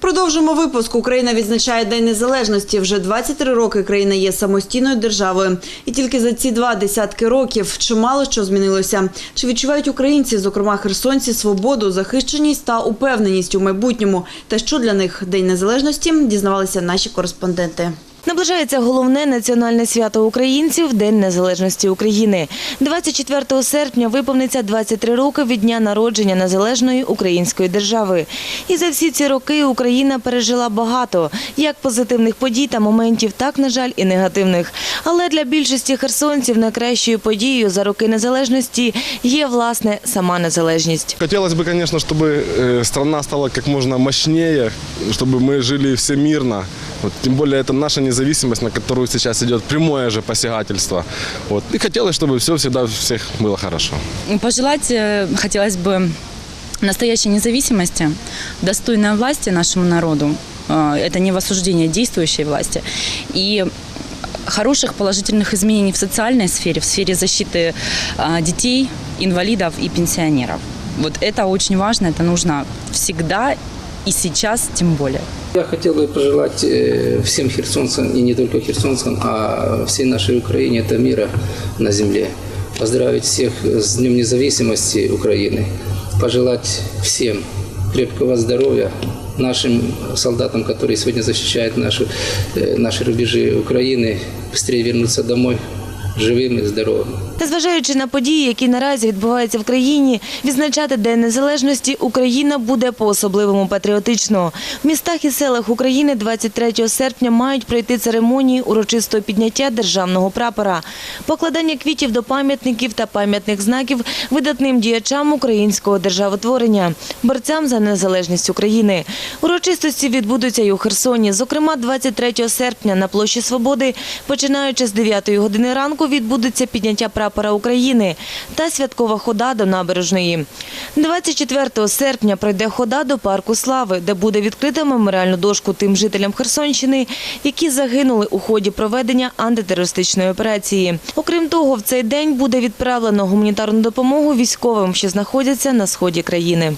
Продовжимо випуск. Україна відзначає День Незалежності. Вже 23 роки країна є самостійною державою. І тільки за ці два десятки років чимало що змінилося. Чи відчувають українці, зокрема херсонці, свободу, захищеність та упевненість у майбутньому? Та що для них День Незалежності? Дізнавалися наші кореспонденти. Наближається головне національне свято українців – День Незалежності України. 24 серпня виповниться 23 роки від дня народження незалежної української держави. І за всі ці роки Україна пережила багато, як позитивних подій та моментів, так, на жаль, і негативних. Але для більшості херсонців найкращою подією за роки незалежності є, власне, сама незалежність. Хотелось бы, конечно, чтобы э, страна стала как можно мощнее, чтобы мы жили все мирно. Вот, тем более это наша независимость, на которую сейчас идет прямое же посягательство. Вот. И хотелось, чтобы все всегда у всех было хорошо. Пожелать э, хотелось бы настоящей независимости, достойной власти нашему народу. Э, Это не в осуждение действующей власти. И хороших положительных изменений в социальной сфере, в сфере защиты э, детей, инвалидов и пенсионеров. Вот это очень важно, это нужно всегда и сейчас тем более. Я хотел бы пожелать э, всем херсонцам, и не только херсонцам, а всей нашей Украине это мира на земле. Поздравить всех с Днем независимости Украины. Пожелать всем крепкого здоровья, нашим солдатам, которые сегодня защищают наши, э, наши рубежи Украины, быстрее вернуться домой живыми и здоровыми. Незважаючи на події, які наразі відбуваються в країні, відзначати День Незалежності Україна буде по-особливому патріотично. В містах і селах України 23 серпня мають пройти церемонії урочистого підняття державного прапора, покладання квітів до пам'ятників та пам'ятних знаків видатним діячам українського державотворення, борцям за незалежність України. Урочистості відбудуться й у Херсоні. Зокрема, 23 серпня на площі Свободи, починаючи з 9 години ранку, відбудеться підняття прапора України та святкова хода до набережної. 24 серпня пройде хода до парку Слави, де буде відкрита меморіальну дошку тим жителям Херсонщини, які загинули у ході проведення антитерористичної операції. Окрім того, в цей день буде відправлено гуманітарну допомогу військовим, що знаходяться на сході країни.